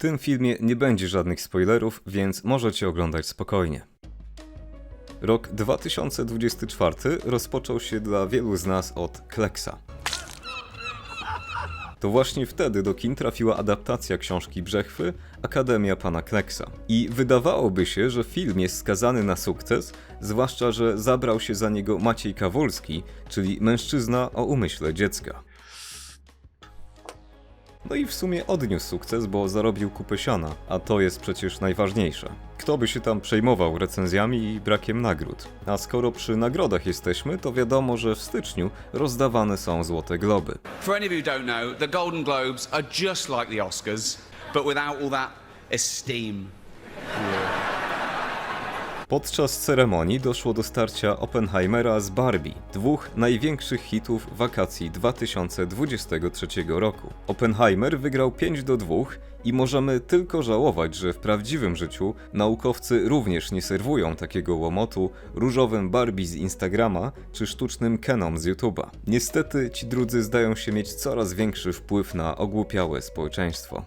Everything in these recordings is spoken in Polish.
tym filmie nie będzie żadnych spoilerów, więc możecie oglądać spokojnie. Rok 2024 rozpoczął się dla wielu z nas od Kleksa. To właśnie wtedy do kin trafiła adaptacja książki Brzechwy Akademia Pana Kleksa. I wydawałoby się, że film jest skazany na sukces, zwłaszcza, że zabrał się za niego Maciej Kawulski, czyli mężczyzna o umyśle dziecka. No i w sumie odniósł sukces, bo zarobił kupę siana, a to jest przecież najważniejsze. Kto by się tam przejmował recenzjami i brakiem nagród? A skoro przy nagrodach jesteśmy, to wiadomo, że w styczniu rozdawane są Złote Globy. For any of you don't know, the Golden Globes are just like the Oscars, but without all that esteem. Podczas ceremonii doszło do starcia Oppenheimera z Barbie, dwóch największych hitów wakacji 2023 roku. Oppenheimer wygrał 5 do 2 i możemy tylko żałować, że w prawdziwym życiu naukowcy również nie serwują takiego łomotu różowym Barbie z Instagrama czy sztucznym Kenom z YouTube'a. Niestety ci drudzy zdają się mieć coraz większy wpływ na ogłupiałe społeczeństwo.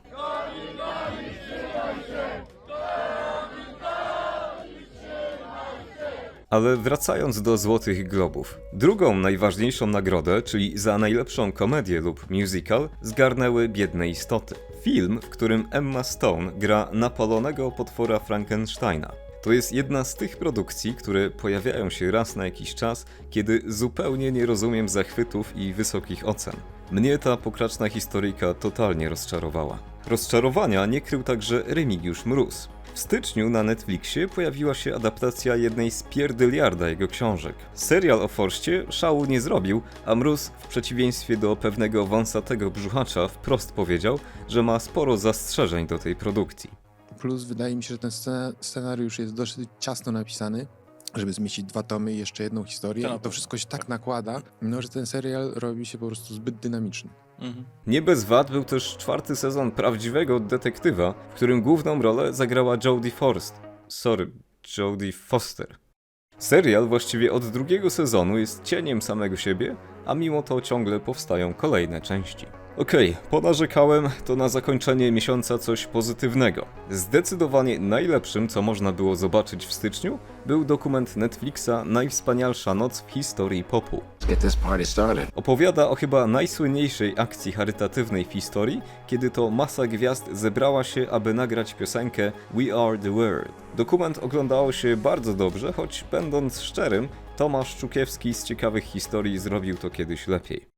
Ale wracając do Złotych Globów. Drugą najważniejszą nagrodę, czyli za najlepszą komedię lub musical, zgarnęły Biedne Istoty. Film, w którym Emma Stone gra napalonego potwora Frankensteina. To jest jedna z tych produkcji, które pojawiają się raz na jakiś czas, kiedy zupełnie nie rozumiem zachwytów i wysokich ocen. Mnie ta pokraczna historyjka totalnie rozczarowała. Rozczarowania nie krył także Remigiusz Mróz. W styczniu na Netflixie pojawiła się adaptacja jednej z pierdyliarda jego książek. Serial o Forście szału nie zrobił, a Mróz w przeciwieństwie do pewnego wąsatego brzuchacza wprost powiedział, że ma sporo zastrzeżeń do tej produkcji. Plus wydaje mi się, że ten scena- scenariusz jest dosyć ciasno napisany, żeby zmieścić dwa tomy i jeszcze jedną historię. Tak. I to wszystko się tak nakłada, no, że ten serial robi się po prostu zbyt dynamiczny. Mhm. Nie bez wad był też czwarty sezon prawdziwego detektywa, w którym główną rolę zagrała Jodie Forst. Sorry, Jodie Foster. Serial właściwie od drugiego sezonu jest cieniem samego siebie, a mimo to ciągle powstają kolejne części. Okej, ponarzekałem, to na zakończenie miesiąca coś pozytywnego. Zdecydowanie najlepszym, co można było zobaczyć w styczniu, był dokument Netflixa Najwspanialsza noc w historii popu. Opowiada o chyba najsłynniejszej akcji charytatywnej w historii, kiedy to masa gwiazd zebrała się, aby nagrać piosenkę We Are the World. Dokument oglądało się bardzo dobrze, choć będąc szczerym, Tomasz Czukiewski z ciekawych historii zrobił to kiedyś lepiej.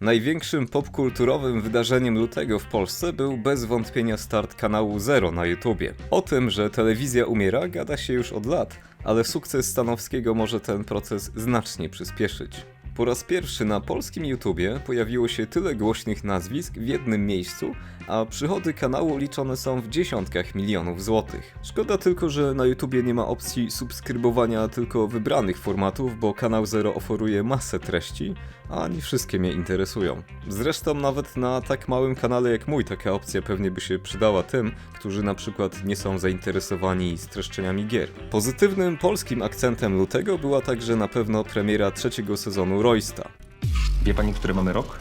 Największym popkulturowym wydarzeniem lutego w Polsce był bez wątpienia start kanału Zero na YouTubie. O tym, że telewizja umiera, gada się już od lat, ale sukces Stanowskiego może ten proces znacznie przyspieszyć. Po raz pierwszy na polskim YouTubie pojawiło się tyle głośnych nazwisk w jednym miejscu, a przychody kanału liczone są w dziesiątkach milionów złotych. Szkoda tylko, że na YouTubie nie ma opcji subskrybowania tylko wybranych formatów, bo kanał Zero oferuje masę treści, a nie wszystkie mnie interesują. Zresztą nawet na tak małym kanale jak mój taka opcja pewnie by się przydała tym, którzy na przykład nie są zainteresowani streszczeniami gier. Pozytywnym polskim akcentem lutego była także na pewno premiera trzeciego sezonu Roysta. Wie pani, który mamy rok?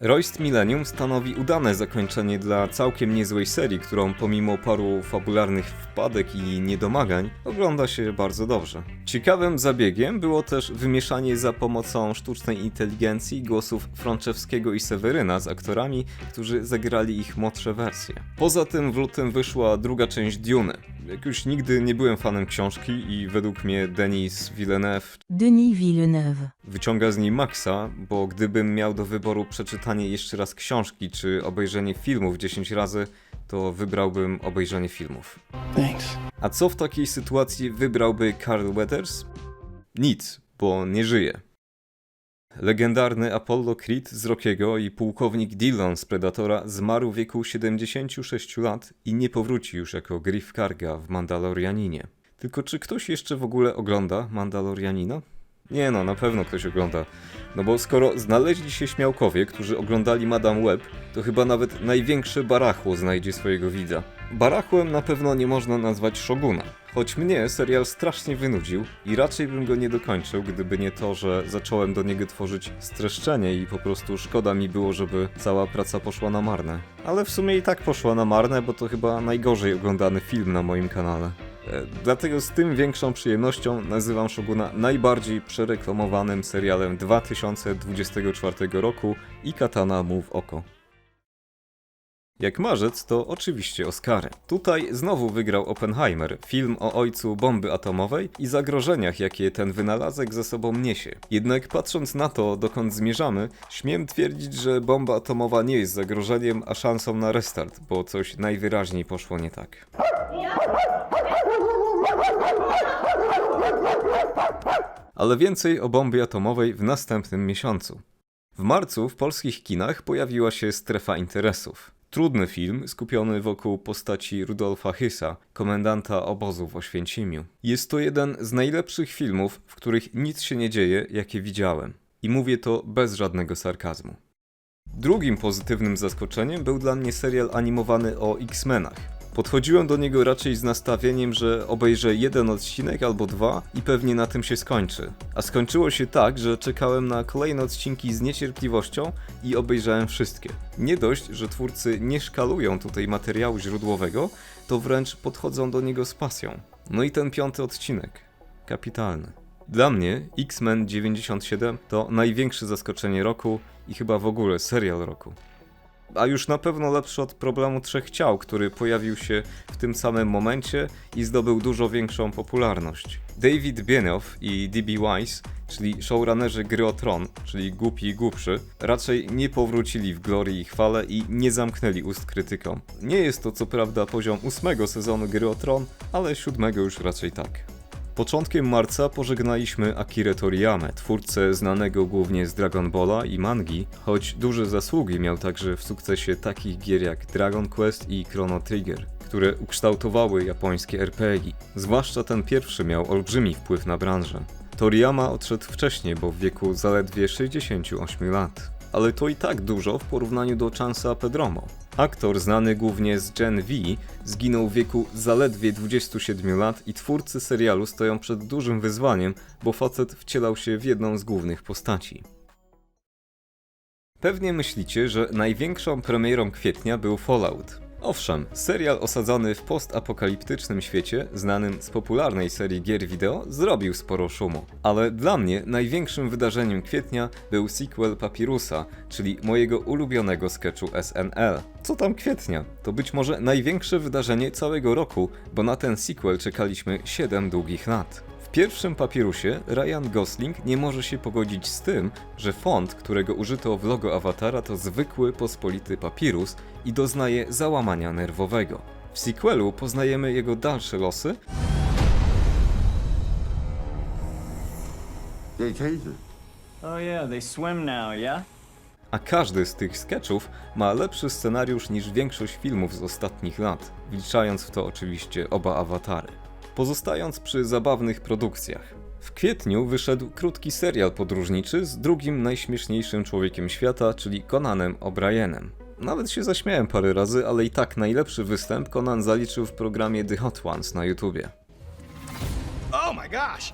Royst Millennium stanowi udane zakończenie dla całkiem niezłej serii, którą pomimo paru fabularnych wpadek i niedomagań ogląda się bardzo dobrze. Ciekawym zabiegiem było też wymieszanie za pomocą sztucznej inteligencji głosów Frączewskiego i Seweryna z aktorami, którzy zagrali ich młodsze wersje. Poza tym w lutym wyszła druga część Dune. Jakoś nigdy nie byłem fanem książki i według mnie Denis Villeneuve Denis Villeneuve. wyciąga z niej maksa, bo gdybym miał do wyboru przeczytanie jeszcze raz książki czy obejrzenie filmów 10 razy, to wybrałbym obejrzenie filmów. Thanks. A co w takiej sytuacji wybrałby Carl Weathers? Nic, bo nie żyje. Legendarny Apollo Creed z Rockiego i pułkownik Dillon z Predatora zmarł w wieku 76 lat i nie powróci już jako Griff Karga w Mandalorianinie. Tylko czy ktoś jeszcze w ogóle ogląda Mandalorianina? Nie no, na pewno ktoś ogląda. No bo skoro znaleźli się śmiałkowie, którzy oglądali Madame Web, to chyba nawet największe barachło znajdzie swojego widza. Barachłem na pewno nie można nazwać Shoguna. Choć mnie serial strasznie wynudził i raczej bym go nie dokończył, gdyby nie to, że zacząłem do niego tworzyć streszczenie i po prostu szkoda mi było, żeby cała praca poszła na marne. Ale w sumie i tak poszła na marne, bo to chyba najgorzej oglądany film na moim kanale. E, Dlatego z tym większą przyjemnością nazywam Shoguna najbardziej przereklamowanym serialem 2024 roku i Katana mu oko. Jak marzec to oczywiście Oscary. Tutaj znowu wygrał Oppenheimer, film o ojcu bomby atomowej i zagrożeniach, jakie ten wynalazek ze sobą niesie. Jednak patrząc na to, dokąd zmierzamy, śmiem twierdzić, że bomba atomowa nie jest zagrożeniem, a szansą na restart, bo coś najwyraźniej poszło nie tak. Ale więcej o bombie atomowej w następnym miesiącu. W marcu w polskich kinach pojawiła się Strefa Interesów. Trudny film skupiony wokół postaci Rudolfa Hysa, komendanta obozu w Oświęcimiu. Jest to jeden z najlepszych filmów, w których nic się nie dzieje, jakie widziałem. I mówię to bez żadnego sarkazmu. Drugim pozytywnym zaskoczeniem był dla mnie serial animowany o X-Menach. Podchodziłem do niego raczej z nastawieniem, że obejrzę jeden odcinek albo dwa i pewnie na tym się skończy. A skończyło się tak, że czekałem na kolejne odcinki z niecierpliwością i obejrzałem wszystkie. Nie dość, że twórcy nie szkalują tutaj materiału źródłowego, to wręcz podchodzą do niego z pasją. No i ten piąty odcinek. Kapitalny. Dla mnie X-Men 97 to największe zaskoczenie roku i chyba w ogóle serial roku a już na pewno lepszy od problemu trzech ciał, który pojawił się w tym samym momencie i zdobył dużo większą popularność. David Benioff i D.B. Weiss, czyli showrunnerzy gry o Tron, czyli głupi i głupszy, raczej nie powrócili w glorii i chwale i nie zamknęli ust krytykom. Nie jest to co prawda poziom ósmego sezonu gry o Tron, ale siódmego już raczej tak. Początkiem marca pożegnaliśmy Akirę Toriyamę, twórcę znanego głównie z Dragon Balla i mangi, choć duże zasługi miał także w sukcesie takich gier jak Dragon Quest i Chrono Trigger, które ukształtowały japońskie RPG. Zwłaszcza ten pierwszy miał olbrzymi wpływ na branżę. Toriyama odszedł wcześniej, bo w wieku zaledwie 68 lat. Ale to i tak dużo w porównaniu do Chansa Pedromo. Aktor znany głównie z Gen V zginął w wieku zaledwie 27 lat i twórcy serialu stoją przed dużym wyzwaniem, bo facet wcielał się w jedną z głównych postaci. Pewnie myślicie, że największą premierą kwietnia był Fallout. Owszem, serial osadzony w postapokaliptycznym świecie, znanym z popularnej serii gier wideo, zrobił sporo szumu. Ale dla mnie największym wydarzeniem kwietnia był sequel Papirusa, czyli mojego ulubionego sketchu SNL. Co tam kwietnia? To być może największe wydarzenie całego roku, bo na ten sequel czekaliśmy 7 długich lat. W pierwszym papirusie Ryan Gosling nie może się pogodzić z tym, że font, którego użyto w logo awatara to zwykły pospolity papirus i doznaje załamania nerwowego. W sequelu poznajemy jego dalsze losy. Oh yeah, they swim now, yeah? a każdy z tych sketchów ma lepszy scenariusz niż większość filmów z ostatnich lat, wliczając w to oczywiście oba awatary. Pozostając przy zabawnych produkcjach. W kwietniu wyszedł krótki serial podróżniczy z drugim najśmieszniejszym człowiekiem świata, czyli Conanem O'Brienem. Nawet się zaśmiałem parę razy, ale i tak najlepszy występ Conan zaliczył w programie The Hot Ones na YouTubie. Oh my gosh!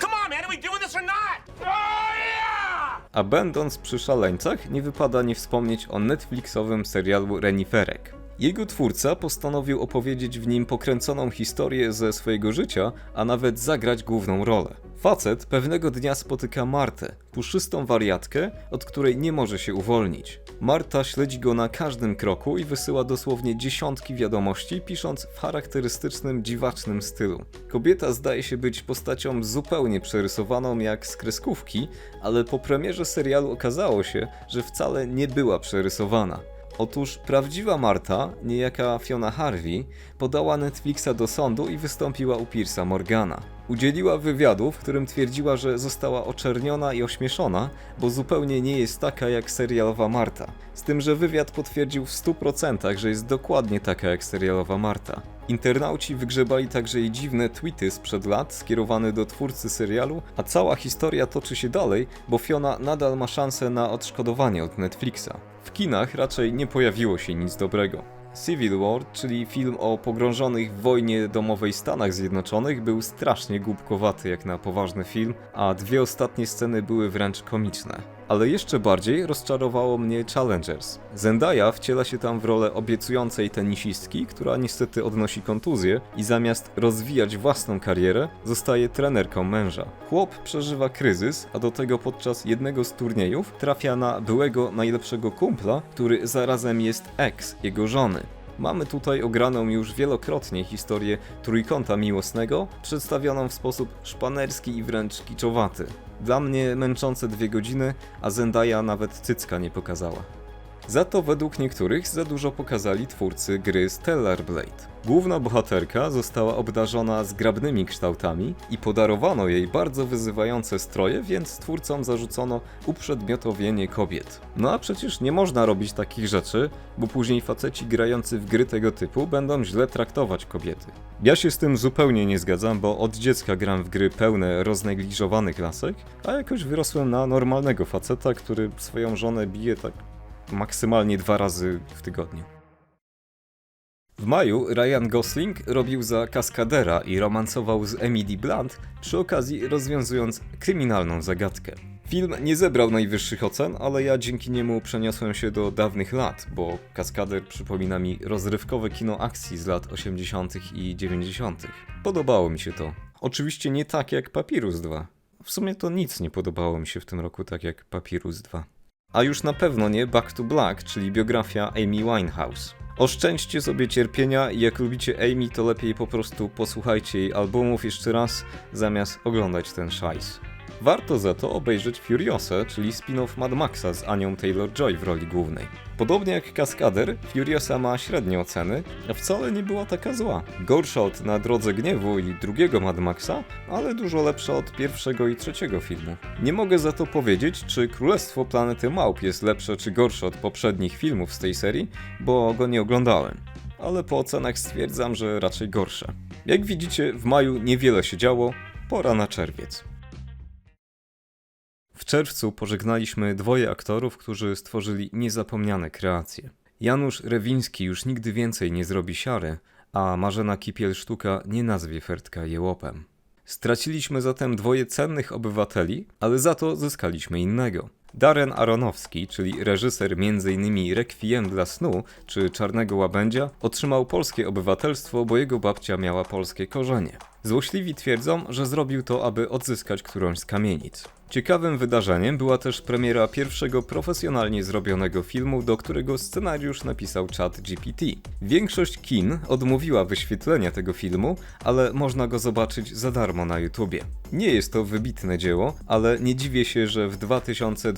Come on, man, are we doing this or not? Oh yeah! A będąc przy szaleńcach, nie wypada nie wspomnieć o Netflixowym serialu Reniferek. Jego twórca postanowił opowiedzieć w nim pokręconą historię ze swojego życia, a nawet zagrać główną rolę. Facet pewnego dnia spotyka Martę, puszystą wariatkę, od której nie może się uwolnić. Marta śledzi go na każdym kroku i wysyła dosłownie dziesiątki wiadomości, pisząc w charakterystycznym, dziwacznym stylu. Kobieta zdaje się być postacią zupełnie przerysowaną jak z kreskówki, ale po premierze serialu okazało się, że wcale nie była przerysowana. Otóż prawdziwa Marta, niejaka Fiona Harvey, podała Netflixa do sądu i wystąpiła u Pierce'a Morgana. Udzieliła wywiadu, w którym twierdziła, że została oczerniona i ośmieszona, bo zupełnie nie jest taka jak serialowa Marta. Z tym, że wywiad potwierdził w 100%, że jest dokładnie taka jak serialowa Marta. Internauci wygrzebali także jej dziwne tweety sprzed lat skierowane do twórcy serialu, a cała historia toczy się dalej, bo Fiona nadal ma szansę na odszkodowanie od Netflixa. W kinach raczej nie pojawiło się nic dobrego. Civil War, czyli film o pogrążonych w wojnie domowej Stanach Zjednoczonych, był strasznie głupkowaty jak na poważny film, a dwie ostatnie sceny były wręcz komiczne. Ale jeszcze bardziej rozczarowało mnie Challengers. Zendaya wciela się tam w rolę obiecującej tenisistki, która niestety odnosi kontuzję i zamiast rozwijać własną karierę, zostaje trenerką męża. Chłop przeżywa kryzys, a do tego podczas jednego z turniejów trafia na byłego najlepszego kumpla, który zarazem jest ex jego żony. Mamy tutaj ograną już wielokrotnie historię trójkąta miłosnego, przedstawioną w sposób szpanerski i wręcz kiczowaty. Dla mnie męczące dwie godziny, a Zendaya nawet cycka nie pokazała. Za to według niektórych za dużo pokazali twórcy gry Stellar Blade. Główna bohaterka została obdarzona zgrabnymi kształtami i podarowano jej bardzo wyzywające stroje, więc twórcom zarzucono uprzedmiotowienie kobiet. No a przecież nie można robić takich rzeczy, bo później faceci grający w gry tego typu będą źle traktować kobiety. Ja się z tym zupełnie nie zgadzam, bo od dziecka gram w gry pełne roznegliżowanych lasek, a jakoś wyrosłem na normalnego faceta, który swoją żonę bije tak maksymalnie dwa razy w tygodniu. W maju Ryan Gosling robił za kaskadera i romansował z Emily Blunt, przy okazji rozwiązując kryminalną zagadkę. Film nie zebrał najwyższych ocen, ale ja dzięki niemu przeniosłem się do dawnych lat, bo Kaskader przypomina mi rozrywkowe kino akcji z lat 80. i 90. Podobało mi się to. Oczywiście nie tak jak Papirus 2. W sumie to nic nie podobało mi się w tym roku tak jak Papirus 2. A już na pewno nie Back to Black, czyli biografia Amy Winehouse. Oszczędźcie sobie cierpienia i jak lubicie Amy, to lepiej po prostu posłuchajcie jej albumów jeszcze raz, zamiast oglądać ten szajs. Warto za to obejrzeć Furiosa, czyli spin-off Mad Maxa z Anią Taylor-Joy w roli głównej. Podobnie jak Kaskader, Furiosa ma średnie oceny, a wcale nie była taka zła. Gorsza od Na Drodze Gniewu i drugiego Mad Maxa, ale dużo lepsza od pierwszego i trzeciego filmu. Nie mogę za to powiedzieć, czy Królestwo Planety Małp jest lepsze czy gorsze od poprzednich filmów z tej serii, bo go nie oglądałem. Ale po ocenach stwierdzam, że raczej gorsze. Jak widzicie, w maju niewiele się działo, pora na czerwiec. W czerwcu pożegnaliśmy dwoje aktorów, którzy stworzyli niezapomniane kreacje. Janusz Rewiński już nigdy więcej nie zrobi siary, a Marzena Kipiel-Sztuka nie nazwie Fertka jełopem. Straciliśmy zatem dwoje cennych obywateli, ale za to zyskaliśmy innego. Darren Aronowski, czyli reżyser m.in. Requiem dla snu czy Czarnego Łabędzia, otrzymał polskie obywatelstwo, bo jego babcia miała polskie korzenie. Złośliwi twierdzą, że zrobił to, aby odzyskać którąś z kamienic. Ciekawym wydarzeniem była też premiera pierwszego profesjonalnie zrobionego filmu, do którego scenariusz napisał Chat GPT. Większość kin odmówiła wyświetlenia tego filmu, ale można go zobaczyć za darmo na YouTubie. Nie jest to wybitne dzieło, ale nie dziwię się, że w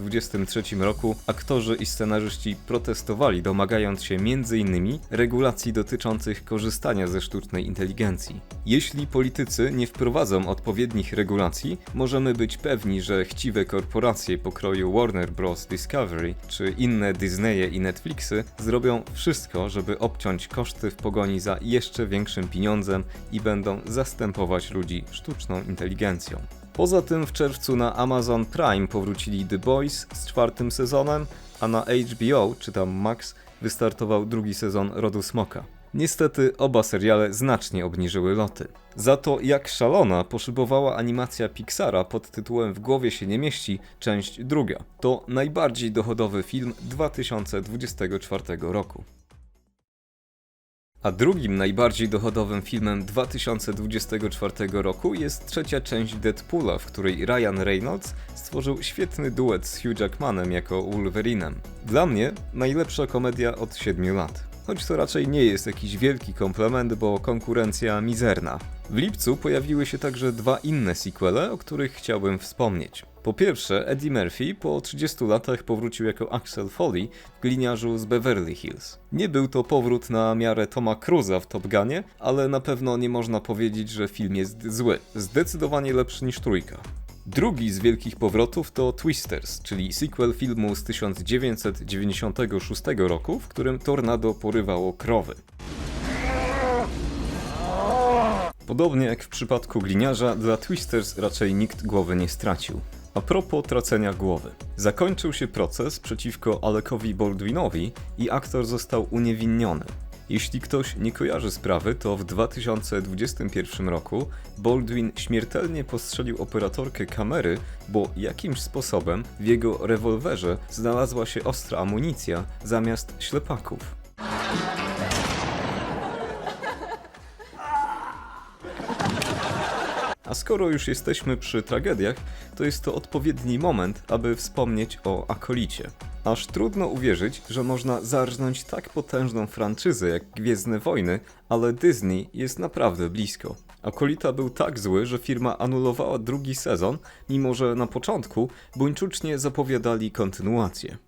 2023 roku aktorzy i scenarzyści protestowali, domagając się m.in. regulacji dotyczących korzystania ze sztucznej inteligencji. Jeśli politycy nie wprowadzą odpowiednich regulacji, możemy być pewni, że chciwe korporacje pokroju Warner Bros. Discovery czy inne Disneye i Netflixy zrobią wszystko, żeby obciąć koszty w pogoni za jeszcze większym pieniądzem i będą zastępować ludzi sztuczną inteligencją. Poza tym w czerwcu na Amazon Prime powrócili The Boys z czwartym sezonem, a na HBO, czy tam Max, wystartował drugi sezon Rodu Smoka. Niestety oba seriale znacznie obniżyły loty. Za to jak szalona poszybowała animacja Pixara pod tytułem W głowie się nie mieści, część druga. To najbardziej dochodowy film 2024 roku. A drugim najbardziej dochodowym filmem 2024 roku jest trzecia część Deadpoola, w której Ryan Reynolds stworzył świetny duet z Hugh Jackmanem jako Wolverinem. Dla mnie najlepsza komedia od 7 lat. Choć to raczej nie jest jakiś wielki komplement, bo konkurencja mizerna. W lipcu pojawiły się także dwa inne sequele, o których chciałbym wspomnieć. Po pierwsze, Eddie Murphy po 30 latach powrócił jako Axel Foley w gliniarzu z Beverly Hills. Nie był to powrót na miarę Toma Cruza w Top Gunie, ale na pewno nie można powiedzieć, że film jest zły. Zdecydowanie lepszy niż trójka. Drugi z wielkich powrotów to Twisters, czyli sequel filmu z 1996 roku, w którym tornado porywało krowy. Podobnie jak w przypadku gliniarza, dla Twisters raczej nikt głowy nie stracił. A propos tracenia głowy. Zakończył się proces przeciwko Alekowi Baldwinowi i aktor został uniewinniony. Jeśli ktoś nie kojarzy sprawy, to w 2021 roku Baldwin śmiertelnie postrzelił operatorkę kamery, bo jakimś sposobem w jego rewolwerze znalazła się ostra amunicja zamiast ślepaków. A skoro już jesteśmy przy tragediach, to jest to odpowiedni moment, aby wspomnieć o Akolicie. Aż trudno uwierzyć, że można zarżnąć tak potężną franczyzę jak Gwiezdne Wojny, ale Disney jest naprawdę blisko. Akolita był tak zły, że firma anulowała drugi sezon, mimo że na początku buńczucznie zapowiadali kontynuację.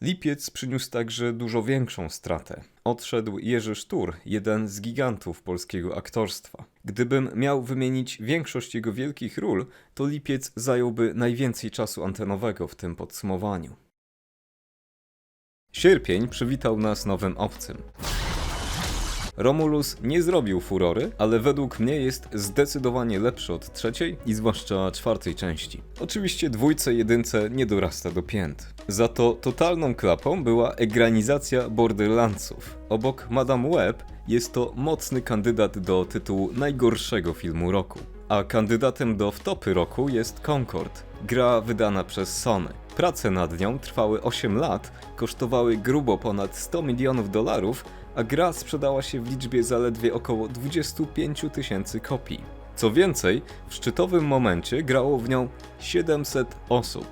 Lipiec przyniósł także dużo większą stratę. Odszedł Jerzy Sztur, jeden z gigantów polskiego aktorstwa. Gdybym miał wymienić większość jego wielkich ról, to Lipiec zająłby najwięcej czasu antenowego w tym podsumowaniu. Sierpień przywitał nas nowym obcym. Romulus nie zrobił furory, ale według mnie jest zdecydowanie lepszy od trzeciej i zwłaszcza czwartej części. Oczywiście dwójce jedynce nie dorasta do pięt. Za to totalną klapą była egranizacja Borderlandsów. Obok Madame Web jest to mocny kandydat do tytułu najgorszego filmu roku. A kandydatem do wtopy roku jest Concord, gra wydana przez Sony. Prace nad nią trwały 8 lat, kosztowały grubo ponad 100 milionów dolarów, a gra sprzedała się w liczbie zaledwie około 25 tysięcy kopii. Co więcej, w szczytowym momencie grało w nią 700 osób.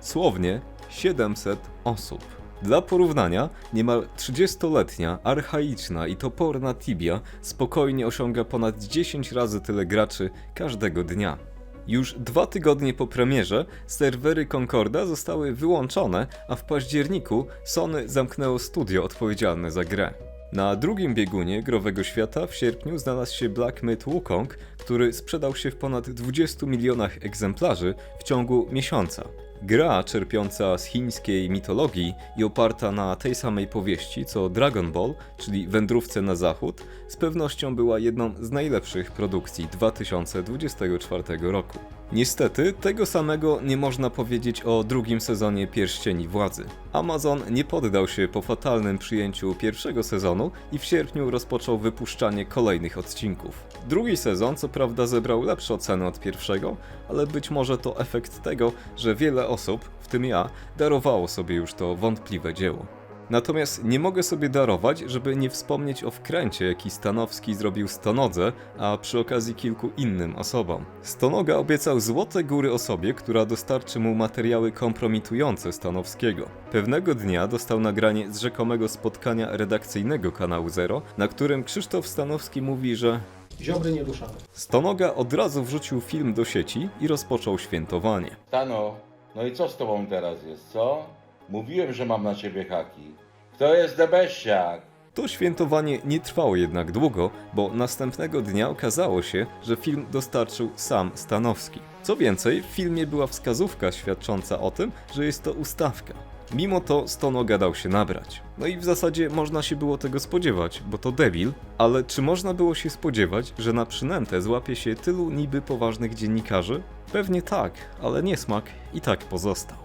Słownie 700 osób. Dla porównania, niemal 30-letnia, archaiczna i toporna Tibia spokojnie osiąga ponad 10 razy tyle graczy każdego dnia. Już dwa tygodnie po premierze serwery Concorda zostały wyłączone, a w październiku Sony zamknęło studio odpowiedzialne za grę. Na drugim biegunie growego świata w sierpniu znalazł się Black Myth Wukong, który sprzedał się w ponad 20 milionach egzemplarzy w ciągu miesiąca. Gra czerpiąca z chińskiej mitologii i oparta na tej samej powieści co Dragon Ball, czyli Wędrówce na Zachód, z pewnością była jedną z najlepszych produkcji 2024 roku. Niestety, tego samego nie można powiedzieć o drugim sezonie Pierścieni Władzy. Amazon nie poddał się po fatalnym przyjęciu pierwszego sezonu i w sierpniu rozpoczął wypuszczanie kolejnych odcinków. Drugi sezon co prawda zebrał lepsze oceny od pierwszego, ale być może to efekt tego, że wiele osób, w tym ja, darowało sobie już to wątpliwe dzieło. Natomiast nie mogę sobie darować, żeby nie wspomnieć o wkręcie, jaki Stanowski zrobił Stonodze, a przy okazji kilku innym osobom. Stonoga obiecał złote góry osobie, która dostarczy mu materiały kompromitujące Stanowskiego. Pewnego dnia dostał nagranie z rzekomego spotkania redakcyjnego kanału Zero, na którym Krzysztof Stanowski mówi, że Ziobry nie ruszamy. Stonoga od razu wrzucił film do sieci i rozpoczął świętowanie. Stano, no i co z tobą teraz jest, co? Mówiłem, że mam na ciebie haki. Kto jest debeściak? To świętowanie nie trwało jednak długo, bo następnego dnia okazało się, że film dostarczył sam Stanowski. Co więcej, w filmie była wskazówka świadcząca o tym, że jest to ustawka. Mimo to Stonoga dał się nabrać. No i w zasadzie można się było tego spodziewać, bo to debil, ale czy można było się spodziewać, że na przynętę złapie się tylu niby poważnych dziennikarzy? Pewnie tak, ale niesmak i tak pozostał.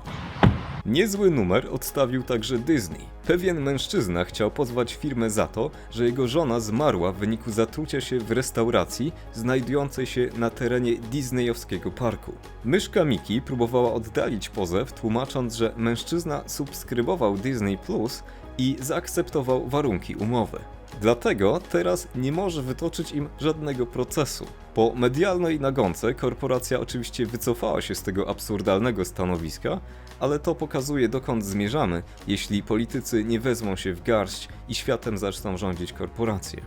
Niezły numer odstawił także Disney. Pewien mężczyzna chciał pozwać firmę za to, że jego żona zmarła w wyniku zatrucia się w restauracji znajdującej się na terenie disneyowskiego parku. Myszka Miki próbowała oddalić pozew, tłumacząc, że mężczyzna subskrybował Disney Plus i zaakceptował warunki umowy. Dlatego teraz nie może wytoczyć im żadnego procesu. Po medialnej nagonce korporacja oczywiście wycofała się z tego absurdalnego stanowiska, ale to pokazuje dokąd zmierzamy, jeśli politycy nie wezmą się w garść i światem zaczną rządzić korporacje.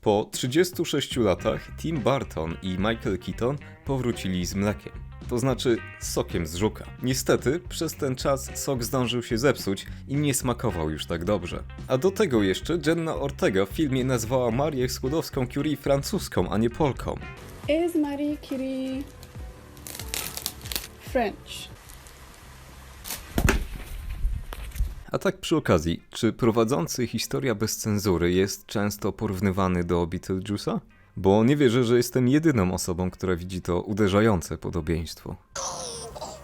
Po 36 latach Tim Burton i Michael Keaton powrócili z mlekiem. To znaczy sokiem z żuka. Niestety, przez ten czas sok zdążył się zepsuć i nie smakował już tak dobrze. A do tego jeszcze Jenna Ortega w filmie nazwała Marię Skłodowską-Curie francuską, a nie Polką. Is Marie Curie French? A tak przy okazji, czy prowadzący Historia bez cenzury jest często porównywany do Beetlejuice'a? Bo nie wierzę, że jestem jedyną osobą, która widzi to uderzające podobieństwo.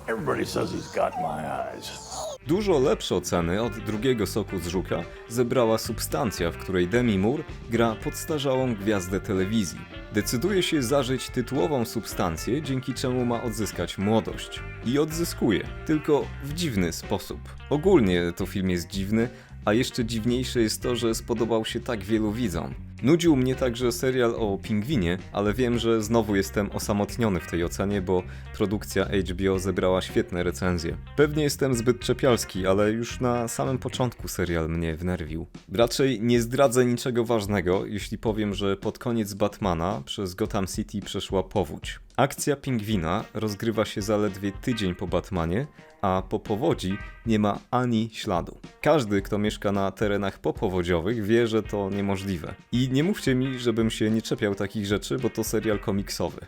Everybody says he's got my eyes. Dużo lepsze oceny od drugiego soku z żuka zebrała substancja, w której Demi Moore gra podstarzałą gwiazdę telewizji. Decyduje się zażyć tytułową substancję, dzięki czemu ma odzyskać młodość. I odzyskuje, tylko w dziwny sposób. Ogólnie to film jest dziwny, a jeszcze dziwniejsze jest to, że spodobał się tak wielu widzom. Nudził mnie także serial o pingwinie, ale wiem, że znowu jestem osamotniony w tej ocenie, bo produkcja HBO zebrała świetne recenzje. Pewnie jestem zbyt czepialski, ale już na samym początku serial mnie wnerwił. Raczej nie zdradzę niczego ważnego, jeśli powiem, że pod koniec Batmana przez Gotham City przeszła powódź. Akcja pingwina rozgrywa się zaledwie tydzień po Batmanie, a po powodzi nie ma ani śladu. Każdy, kto mieszka na terenach popowodziowych, wie, że to niemożliwe. I nie mówcie mi, żebym się nie czepiał takich rzeczy, bo to serial komiksowy.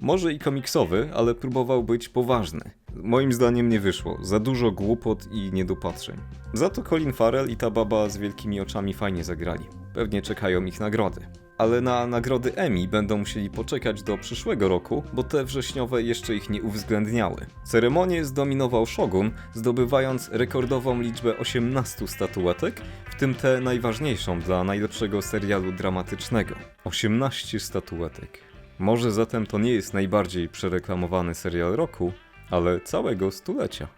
Może i komiksowy, ale próbował być poważny. Moim zdaniem nie wyszło. Za dużo głupot i niedopatrzeń. Za to Colin Farrell i ta baba z wielkimi oczami fajnie zagrali. Pewnie czekają ich nagrody. Ale na nagrody Emmy będą musieli poczekać do przyszłego roku, bo te wrześniowe jeszcze ich nie uwzględniały. Ceremonię zdominował Shogun, zdobywając rekordową liczbę 18 statuetek, w tym tę najważniejszą dla najlepszego serialu dramatycznego. 18 statuetek. Może zatem to nie jest najbardziej przereklamowany serial roku, ale całego stulecia.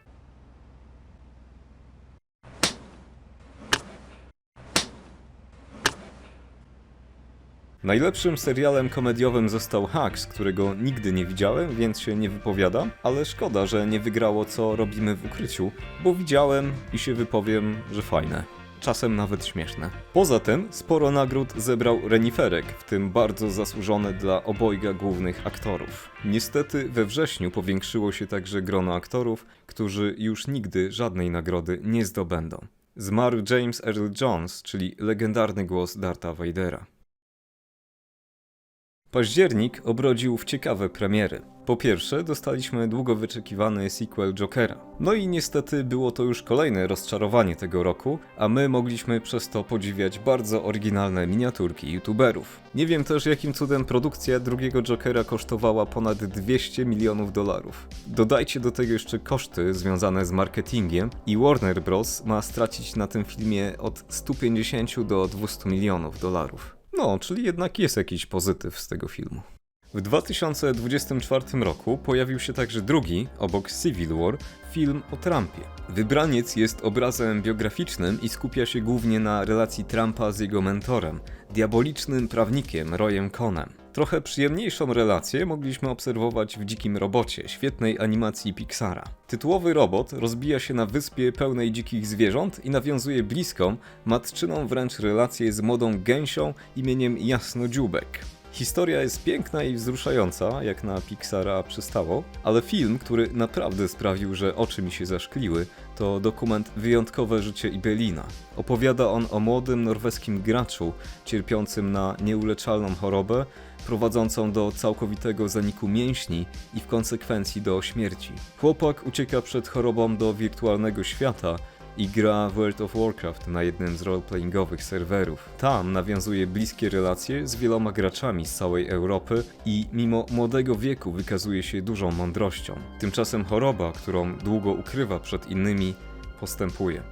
Najlepszym serialem komediowym został Hacks, którego nigdy nie widziałem, więc się nie wypowiadam, ale szkoda, że nie wygrało co robimy w ukryciu, bo widziałem i się wypowiem, że fajne. Czasem nawet śmieszne. Poza tym sporo nagród zebrał Reniferek, w tym bardzo zasłużone dla obojga głównych aktorów. Niestety we wrześniu powiększyło się także grono aktorów, którzy już nigdy żadnej nagrody nie zdobędą. Zmarł James Earl Jones, czyli legendarny głos Darta Vadera. Październik obrodził w ciekawe premiery. Po pierwsze, dostaliśmy długo wyczekiwany sequel Jokera. No i niestety było to już kolejne rozczarowanie tego roku, a my mogliśmy przez to podziwiać bardzo oryginalne miniaturki youtuberów. Nie wiem też jakim cudem produkcja drugiego Jokera kosztowała ponad 200 milionów dolarów. Dodajcie do tego jeszcze koszty związane z marketingiem i Warner Bros. ma stracić na tym filmie od 150 do 200 milionów dolarów. No, czyli jednak jest jakiś pozytyw z tego filmu. W 2024 roku pojawił się także drugi, obok Civil War, film o Trumpie. Wybraniec jest obrazem biograficznym i skupia się głównie na relacji Trumpa z jego mentorem, diabolicznym prawnikiem Royem Conem. Trochę przyjemniejszą relację mogliśmy obserwować w Dzikim Robocie, świetnej animacji Pixara. Tytułowy robot rozbija się na wyspie pełnej dzikich zwierząt i nawiązuje bliską, matczyną wręcz relację z młodą gęsią imieniem Jasnodziubek. Historia jest piękna i wzruszająca, jak na Pixara przystało, ale film, który naprawdę sprawił, że oczy mi się zaszkliły, to dokument Wyjątkowe życie Ibelina. Opowiada on o młodym norweskim graczu cierpiącym na nieuleczalną chorobę, prowadzącą do całkowitego zaniku mięśni i w konsekwencji do śmierci. Chłopak ucieka przed chorobą do wirtualnego świata i gra World of Warcraft na jednym z roleplayingowych serwerów. Tam nawiązuje bliskie relacje z wieloma graczami z całej Europy i mimo młodego wieku wykazuje się dużą mądrością. Tymczasem choroba, którą długo ukrywa przed innymi, postępuje.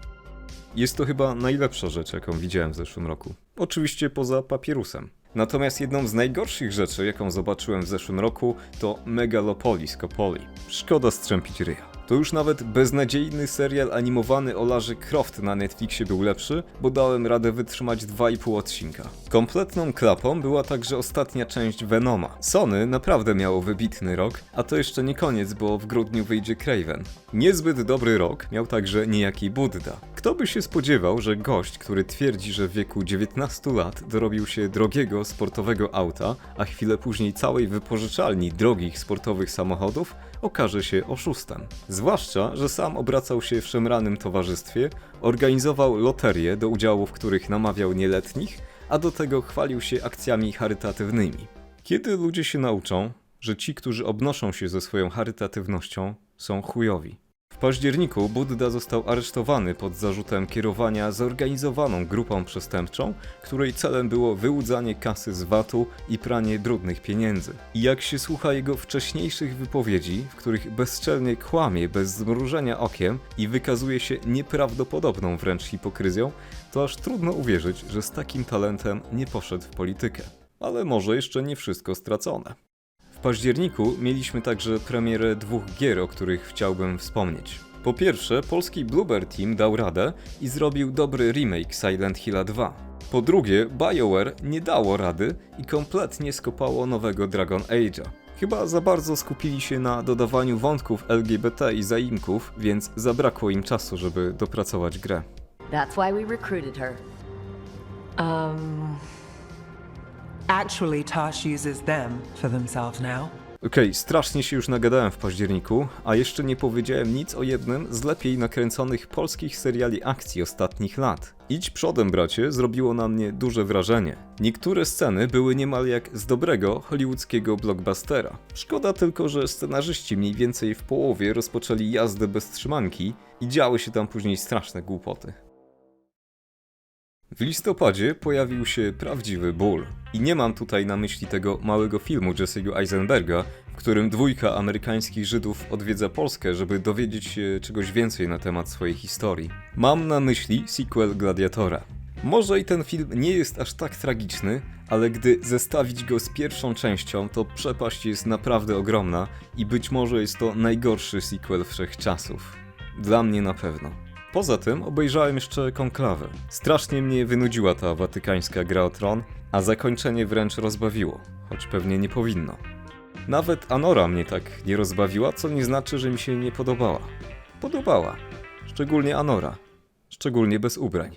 Jest to chyba najlepsza rzecz, jaką widziałem w zeszłym roku. Oczywiście poza papierusem. Natomiast jedną z najgorszych rzeczy, jaką zobaczyłem w zeszłym roku, to Megalopolis Kopoli. Szkoda strzępić ryja. To już nawet beznadziejny serial animowany o Larze Croft na Netflixie był lepszy, bo dałem radę wytrzymać 2,5 odcinka. Kompletną klapą była także ostatnia część Venoma. Sony naprawdę miało wybitny rok, a to jeszcze nie koniec, bo w grudniu wyjdzie Craven. Niezbyt dobry rok miał także niejaki Buddha. Kto by się spodziewał, że gość, który twierdzi, że w wieku 19 lat dorobił się drogiego sportowego auta, a chwilę później całej wypożyczalni drogich sportowych samochodów, okaże się oszustem. Zwłaszcza, że sam obracał się w szemranym towarzystwie, organizował loterie, do udziału w których namawiał nieletnich, a do tego chwalił się akcjami charytatywnymi. Kiedy ludzie się nauczą, że ci, którzy obnoszą się ze swoją charytatywnością, są chujowi? W październiku Budda został aresztowany pod zarzutem kierowania zorganizowaną grupą przestępczą, której celem było wyłudzanie kasy z VAT-u i pranie brudnych pieniędzy. I jak się słucha jego wcześniejszych wypowiedzi, w których bezczelnie kłamie bez zmrużenia okiem i wykazuje się nieprawdopodobną wręcz hipokryzją, to aż trudno uwierzyć, że z takim talentem nie poszedł w politykę. Ale może jeszcze nie wszystko stracone. W październiku mieliśmy także premierę dwóch gier, o których chciałbym wspomnieć. Po pierwsze, polski Bloober Team dał radę i zrobił dobry remake Silent Hill 2. Po drugie, BioWare nie dało rady i kompletnie skopało nowego Dragon Age'a. Chyba za bardzo skupili się na dodawaniu wątków LGBT i zaimków, więc zabrakło im czasu, żeby dopracować grę. That's why we recruited her. Um. Actually, Tosh uses them for themselves now. Okej, strasznie się już nagadałem w październiku, a jeszcze nie powiedziałem nic o jednym z lepiej nakręconych polskich seriali akcji ostatnich lat. Idź przodem, bracie, zrobiło na mnie duże wrażenie. Niektóre sceny były niemal jak z dobrego hollywoodzkiego blockbustera. Szkoda tylko, że scenarzyści mniej więcej w połowie rozpoczęli jazdę bez trzymanki i działy się tam później straszne głupoty. W listopadzie pojawił się prawdziwy ból. I nie mam tutaj na myśli tego małego filmu Jesse'ego Eisenberga, w którym dwójka amerykańskich Żydów odwiedza Polskę, żeby dowiedzieć się czegoś więcej na temat swojej historii. Mam na myśli sequel Gladiatora. Może i ten film nie jest aż tak tragiczny, ale gdy zestawić go z pierwszą częścią, to przepaść jest naprawdę ogromna i być może jest to najgorszy sequel wszechczasów. Dla mnie na pewno. Poza tym obejrzałem jeszcze Konklawę. Strasznie mnie wynudziła ta watykańska gra o tron, a zakończenie wręcz rozbawiło, choć pewnie nie powinno. Nawet Anora mnie tak nie rozbawiła, co nie znaczy, że mi się nie podobała. Podobała. Szczególnie Anora. Szczególnie bez ubrań.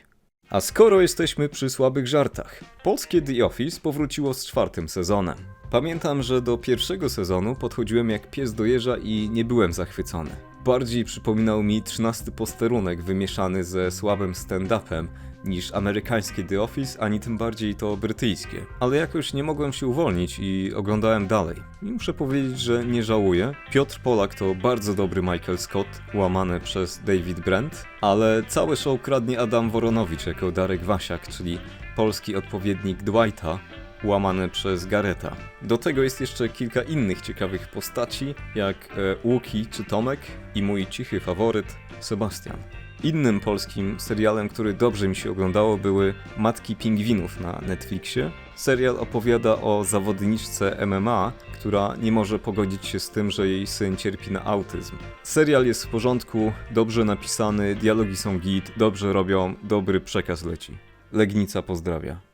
A skoro jesteśmy przy słabych żartach, polskie The Office powróciło z czwartym sezonem. Pamiętam, że do pierwszego sezonu podchodziłem jak pies do jeża i nie byłem zachwycony. Bardziej przypominał mi trzynasty posterunek wymieszany ze słabym stand-upem niż amerykańskie The Office, ani tym bardziej to brytyjskie. Ale jakoś nie mogłem się uwolnić i oglądałem dalej. I muszę powiedzieć, że nie żałuję. Piotr Polak to bardzo dobry Michael Scott, łamany przez David Brent, ale całe show kradnie Adam Woronowicz jako Darek Wasiak, czyli polski odpowiednik Dwighta, łamany przez Gareta. Do tego jest jeszcze kilka innych ciekawych postaci, jak e, Łuki czy Tomek i mój cichy faworyt Sebastian. Innym polskim serialem, który dobrze mi się oglądało, były Matki Pingwinów na Netflixie. Serial opowiada o zawodniczce MMA, która nie może pogodzić się z tym, że jej syn cierpi na autyzm. Serial jest w porządku, dobrze napisany, dialogi są git, dobrze robią, dobry przekaz leci. Legnica pozdrawia.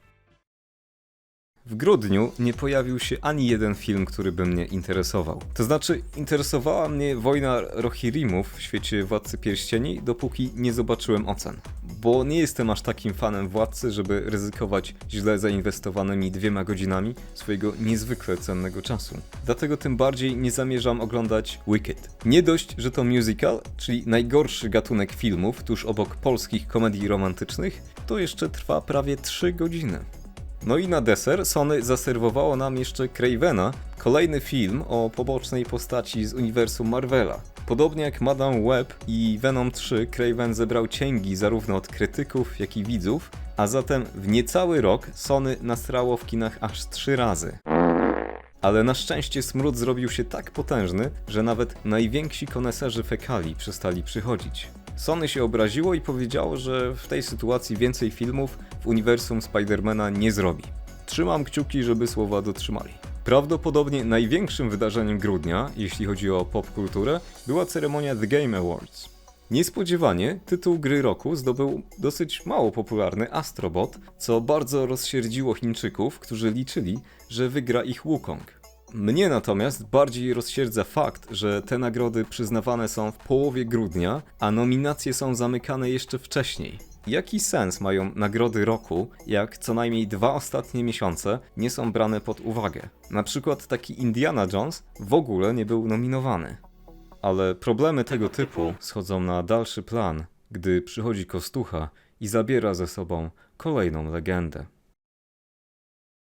W grudniu nie pojawił się ani jeden film, który by mnie interesował. To znaczy, interesowała mnie wojna Rohirrimów w świecie Władcy Pierścieni, dopóki nie zobaczyłem ocen. Bo nie jestem aż takim fanem Władcy, żeby ryzykować źle zainwestowanymi dwiema godzinami swojego niezwykle cennego czasu. Dlatego tym bardziej nie zamierzam oglądać Wicked. Nie dość, że to musical, czyli najgorszy gatunek filmów tuż obok polskich komedii romantycznych, to jeszcze trwa prawie 3 godziny. No i na deser Sony zaserwowało nam jeszcze Cravena, kolejny film o pobocznej postaci z uniwersum Marvela. Podobnie jak Madame Web i Venom 3, Craven zebrał cięgi zarówno od krytyków, jak i widzów, a zatem w niecały rok Sony nasrało w kinach aż 3 razy. Ale na szczęście smród zrobił się tak potężny, że nawet najwięksi koneserzy fekali przestali przychodzić. Sony się obraziło i powiedziało, że w tej sytuacji więcej filmów w uniwersum Spidermana nie zrobi. Trzymam kciuki, żeby słowa dotrzymali. Prawdopodobnie największym wydarzeniem grudnia, jeśli chodzi o popkulturę, była ceremonia The Game Awards. Niespodziewanie tytuł gry roku zdobył dosyć mało popularny Astrobot, co bardzo rozsierdziło Chińczyków, którzy liczyli, że wygra ich Wukong. Mnie natomiast bardziej rozsierdza fakt, że te nagrody przyznawane są w połowie grudnia, a nominacje są zamykane jeszcze wcześniej. Jaki sens mają nagrody roku, jak co najmniej dwa ostatnie miesiące nie są brane pod uwagę? Na przykład taki Indiana Jones w ogóle nie był nominowany. Ale problemy tego typu schodzą na dalszy plan, gdy przychodzi Kostucha i zabiera ze sobą kolejną legendę.